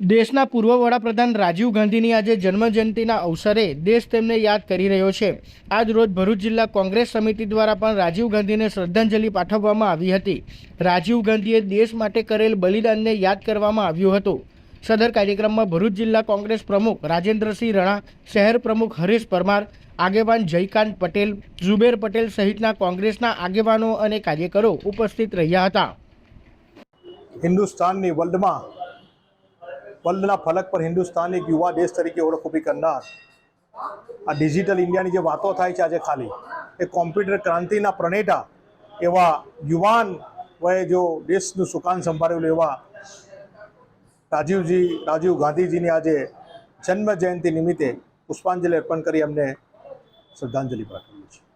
દેશના પૂર્વ વડાપ્રધાન રાજીવ ગાંધીની આજે જન્મજયંતિના અવસરે દેશ તેમને યાદ કરી રહ્યો છે. આજ રોજ ભરૂચ જિલ્લા કોંગ્રેસ સમિતિ દ્વારા પણ રાજીવ ગાંધીને શ્રદ્ધાંજલિ પાઠવવામાં આવી હતી. રાજીવ ગાંધીએ દેશ માટે કરેલ બલિદાનને યાદ કરવામાં આવ્યું હતું. સદર કાર્યક્રમમાં ભરૂચ જિલ્લા કોંગ્રેસ પ્રમુખ રાજેન્દ્રસિંહ રણા, શહેર પ્રમુખ હરેશ પરમાર, આગેવાન જયકાંત પટેલ, ઝુબેર પટેલ સહિતના કોંગ્રેસના આગેવાનો અને કાર્યકરો ઉપસ્થિત રહ્યા હતા. હિન્દુસ્તાનની વર્લ્ડમાં વર્લ્ડના ફલક પર હિન્દુસ્તાન એક યુવા દેશ તરીકે ઓળખ ઊભી કરનાર આ ડિજિટલ ઇન્ડિયાની જે વાતો થાય છે આજે ખાલી, એ કોમ્પ્યુટર ક્રાંતિના પ્રણેતા એવા યુવાન વયે જો દેશનું સુકાન સંભાળેલું એવા રાજીવજી રાજીવ ગાંધીજીની આજે જન્મ જયંતિ નિમિત્તે પુષ્પાંજલિ અર્પણ કરી અમને શ્રદ્ધાંજલિ પાઠવી છે